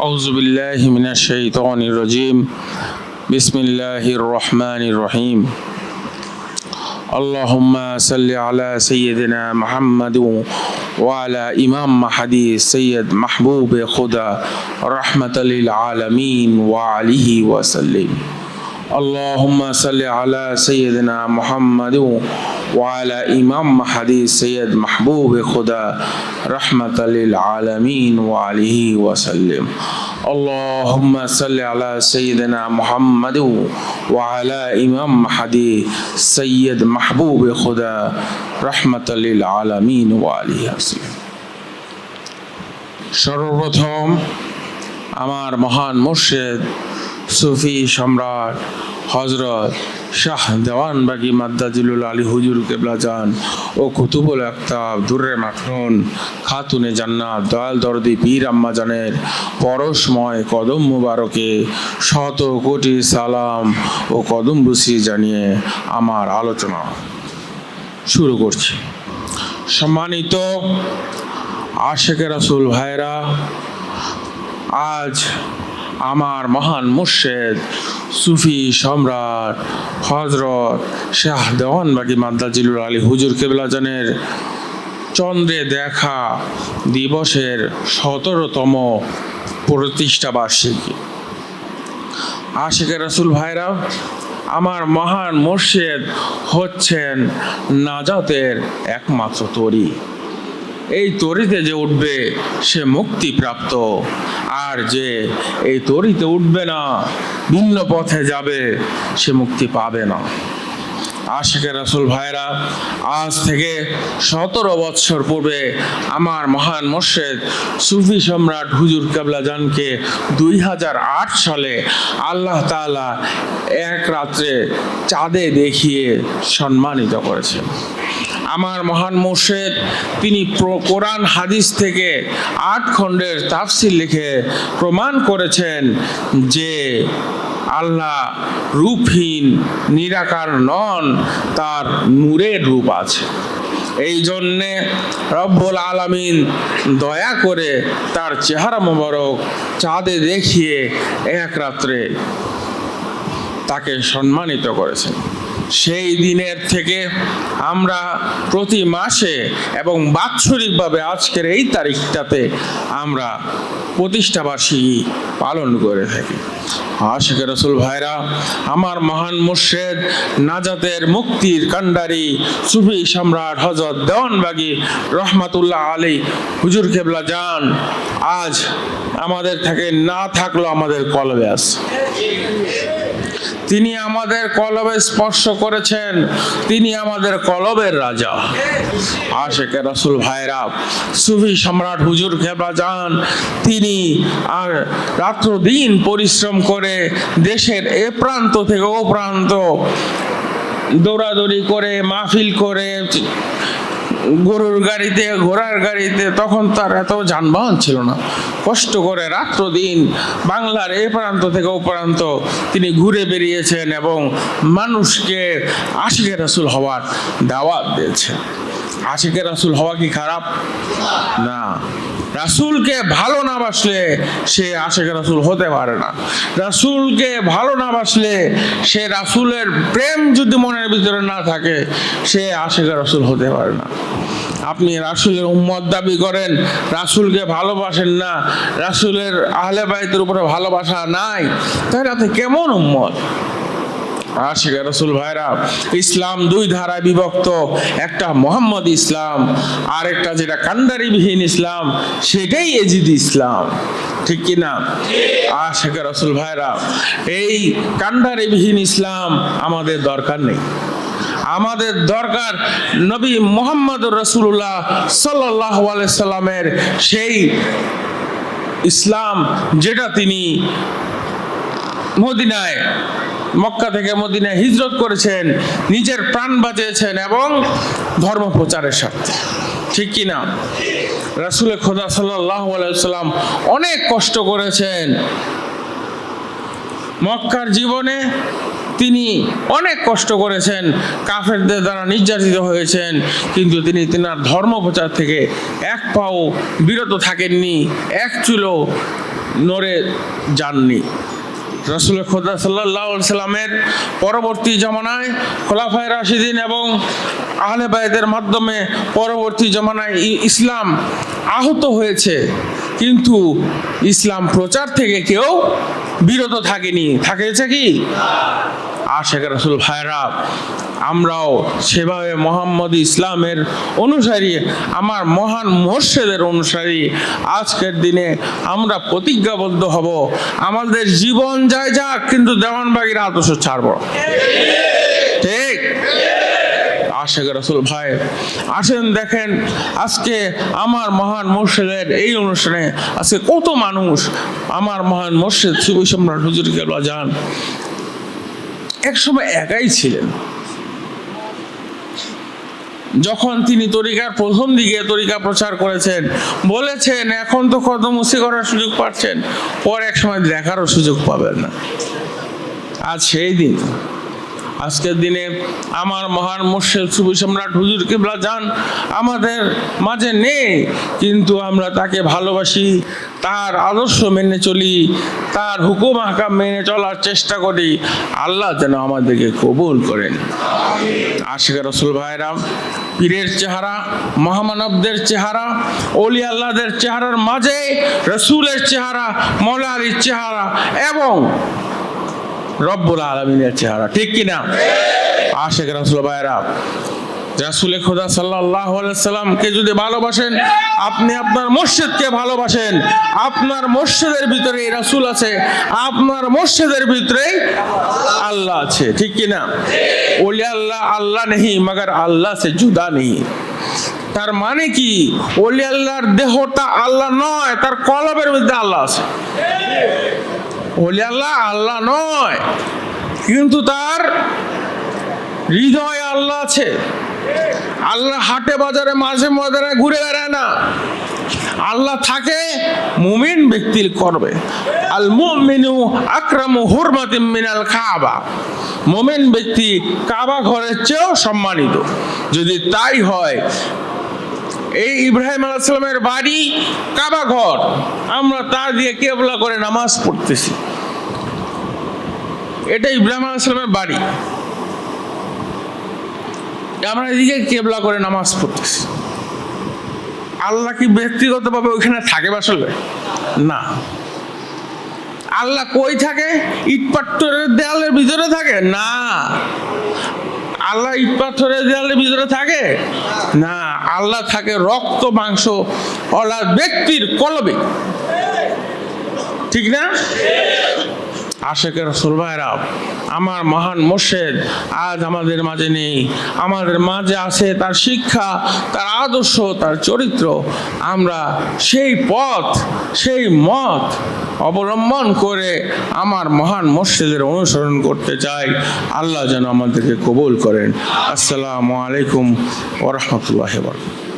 أعوذ بالله من الشيطان الرجيم. بسم الله الرحمن الرحيم. اللهم صل على سيدنا محمد وعلى إمام مهدي سيد محبوب خدا رحمة للعالمين وعليه وسلم. اللهم صل على سيدنا محمد وعلى إمام مهدي سيد محبوب خدا رحمة للعالمين وعليه وسلم اللهم صل على سيدنا محمد وعلى إمام مهدي سيد محبوب خدا رحمة للعالمين وعليه وسلم সর্বপ্রথম আমার মহান মুর্শেদ সুফি সম্রাট হজরত শাহ দেওয়ান বাগি মাদ্দাজিলুল আলী হুজুর কেবলা যান ও কুতুবুল আক্তাব দুর্রে মাখন খাতুনে জান্নাত, দয়াল দরদি পীর আম্মা জানের পরশময় কদম মুবারকে শত কোটি সালাম ও কদম বুসি জানিয়ে আমার আলোচনা শুরু করছি। সম্মানিত আশেকে রাসুল ভাইরা আজ আমার মহান মুর্শেদ, সুফি সম্রাট হজরত শাহ দেওয়ানবাগি মাদ্দাজিলুল আলী হুজুর কেবলাজানের চন্দ্রে দেখা দিবসের সতেরোতম প্রতিষ্ঠা বার্ষিকী। আশেকের রাসুল ভাইরা, আমার মহান মুর্শেদ হচ্ছেন নাজাতের একমাত্র তরি। এই তরিতে যে উঠবে, সে মুক্তিপ্রাপ্ত আর যে এই তরিতে উঠবে না, ভিন্ন পথে যাবে, সে মুক্তি পাবে না। আশেখে রাসুল ভাইরা, আজ থেকে সতেরো বৎসর পূর্বে আমার মহান মোর্শেদ সুফি সম্রাট হুজুর কাবলা জানকে দুই হাজার আট সালে আল্লাহ তাআলা এক রাত্রে চাঁদে দেখিয়ে সম্মানিত করেছেন। আমার মহান মোর্শেদ, তিনি কোরআন হাদিস থেকে আট খণ্ডের তাফসির লিখে প্রমাণ করেছেন যে আল্লাহ রূপহীন, নিরাকার নন, তার নূরের রূপ আছে। এই জন্যে রব্বুল আলামিন দয়া করে তার চেহারা মোবারক চাঁদে দেখিয়ে এক রাত্রে তাকে সম্মানিত করেছেন। সেই দিনের থেকে আমরা প্রতি মাসে এবং বাৎসরিকভাবে আজকের এই তারিখটাতে আমরা প্রতিষ্ঠাবার্ষিকী পালন করে থাকি। আশেখ রসুল ভাইরা, আমার মহান মুর্শেদ, নাজাতের মুক্তির কান্ডারি সুফি সম্রাট হজরত দেওয়ানবাগি রহমাতুল্লাহ আলী হুজুর কেবলা যান, আজ আমাদের থাকে না থাকল আমাদের কলবে তিনি আমাদের কলবে স্পর্শ করেছেন। তিনি আমাদের কলবের রাজা। আশেকে রসুল ভাইরা, সুফি সম্রাট হুজুর খেবা যান, তিনি আর রাত্র দিন পরিশ্রম করে দেশের এ প্রান্ত থেকে ও প্রান্ত দৌড়াদৌড়ি করে, মাহফিল করে গরুর গাড়িতে, ঘোড়ার গাড়িতে তখন তার এত যানবাহন ছিল না। কষ্ট করে রাত্র দিন বাংলার এ প্রান্ত থেকে ও প্রান্ত তিনি ঘুরে বেরিয়েছেন এবং মানুষকে আশিকের রাসুল হওয়ার দাওয়াত দিয়েছেন। আশিকের রাসুল হওয়া কি খারাপ? না। রাসুলকে ভালো না বাসলে সে আশেখ রাসুল হতে পারে না। রাসুলকে ভালো না বাসলে সে রাসুলের প্রেম যদি মনের ভিতরে না থাকে, সে আশেখ রাসুল হতে পারে না। আপনি রাসুলের উম্মত দাবি করেন, রাসুলকে ভালোবাসেন না, রাসুলের আহলে বাইতের উপরে ভালোবাসা নাই, তাহলে আপনি কেমন উম্মত? আশিক রসুল ভাইরা, ইসলাম দুই ধারায় বিভক্ত। একটা মোহাম্মদ ইসলাম আর একটা যেটা কান্ডারিবিহীন ইসলাম, সেটাই এজিদ ইসলাম। ঠিক কি না? আশিক রসুল ভাইরা, এই কান্ডারিবিহীন ইসলাম আমাদের দরকার নেই। আমাদের দরকার নবী মোহাম্মদ রসুল্লাহ সাল্লাহ সাল্লামের সেই ইসলাম যেটা তিনি মদিনায় মক্কা থেকে মদিনায় হিজরত করেছেন, নিজের প্রাণ বাঁচিয়েছেন এবং ধর্ম প্রচারের স্বার্থে। ঠিক কি না? রাসুলের খোদা সাল্লাম অনেক কষ্ট করেছেন। মক্কার জীবনে তিনি অনেক কষ্ট করেছেন, কাফেরদের দ্বারা নির্যাতিত হয়েছেন, কিন্তু তিনি তিনার ধর্ম প্রচার থেকে এক পাও বিরত থাকেননি, এক চুলো নড়ে যাননি। রসুল খোদা সাল্লাহ সাল্লামের পরবর্তী জমানায় খোলাফায় রাশিদিন এবং আহলে বায়দের মাধ্যমে পরবর্তী জমানায় ইসলাম আহত হয়েছে। কিন্তু ইসলাম প্রচার থেকে কেউ বিরত থাকেনি। থাকেছে কি? আশেখ রসুল ভাইরা আমরাও সেভাবে মোহাম্মদ ইসলামের অনুসারী, আমার মহান মোর্শেদের অনুসারী, আজকের দিনে আমরা প্রতিজ্ঞাবদ্ধ হব। আমাদের জীবন যায় যাক, কিন্তু দেওয়ানবাগির আদর্শ ছাড়ব। ঠিক? আশেখ রসুল, ভাই, আসেন দেখেন, আজকে আমার মহান মুর্শিদের এই অনুষ্ঠানে আজকে কত মানুষ, আমার মহান মুর্শিদ সুবি সম্রাট হুজুর কেবলা যান। একসময় একাই ছিলেন। যখন তিনি তরিকার প্রথম দিকে তরিকা প্রচার করেছেন, বলেছেন, এখন তো কদমুসি করার সুযোগ পাচ্ছেন। পর এক সময় দেখারও সুযোগ পাবেন না। আজ সেই দিন। আজকের দিনে আমার মহান মুর্শেদ সুবি সম্রাট হুজুর কিবলা যান আমাদের মাঝে নেই, কিন্তু আমরা তাকে ভালোবাসি, তার আদর্শ মেনে চলি, তার হুকুম হাকাম মেনে চলার চেষ্টা করি, আল্লাহ যেন আমাদেরকে কবুল করেন। আশিক রসুল ভাইরাম পীরের চেহারা, মহামানবদের চেহারা, অলি আল্লাহদের চেহারার মাঝে রসুলের চেহারা মৌলা আলীর চেহারা এবং রব্বুল আলমিনের চেহারা, ঠিক কিনা? আশেখ রাসুল ভাইরা রাসুলে খোদা সাল্লাহ সাল্লামকে যদি ভালোবাসেন, আপনি আপনার মসজিদকে ভালোবাসেন। আপনার মসজিদের ভিতরে রাসুল আছে, আপনার মসজিদের ভিতরে আল্লাহ আছে, ঠিক কিনা? ওলি আল্লাহ আল্লাহ নেই, মগর আল্লাহ সে জুদা নেই। তার মানে কি? ওলি আল্লাহর দেহটা আল্লাহ নয়, তার কলবের মধ্যে আল্লাহ আছে। ওলি আল্লাহ আল্লাহ নয়। কিন্তু তার হৃদয় আল্লাহ আছে। আল্লাহ হাটে বাজারে, মাঝে মাঝে ঘুরে বেড়ায় না। আল্লাহ থাকে, মুমিন ব্যক্তির করবে আল মুমিনু আকরামু হুরমাতিম মিনাল কাবা। মুমিন ব্যক্তি কাবা ঘরের চেয়েও সম্মানিত। যদি তাই হয় এই ইব্রাহিম আলাইসালামের বাড়ি কাবা ঘর। আমরা তা দিয়ে কেবলা করে নামাজ পড়তেছি। এটা ইব্রাহিম আলাইসালামের বাড়ি। আমরা এদিকে কেবলা করে নামাজ পড়তেছি। আল্লাহ কি ব্যক্তিগতভাবে ওইখানে থাকে আসলে? না। আল্লাহ কই থাকে? ইট পাথরের দেয়ালের ভিতরে থাকে? না। আল্লাহ ইট পাথরের দেয়ালের ভিতরে থাকে? না, আল্লাহ থাকে রক্ত, মাংস অলা ব্যক্তির কলবে। ঠিক না? আশেকের রসুল ভাইরা, আমার মহান মোর্শেদ, আজ আমাদের মাঝে নেই। আমাদের মাঝে আছে তার শিক্ষা, তার আদর্শ, তার চরিত্র। আমরা সেই পথ, সেই মত অবলম্বন করে আমার মহান মোর্শেদের অনুসরণ করতে চাই। আল্লাহ যেন আমাদেরকে কবুল করেন। আসসালামু আলাইকুম ওরহমতুল্লাহ বরকাতুহু।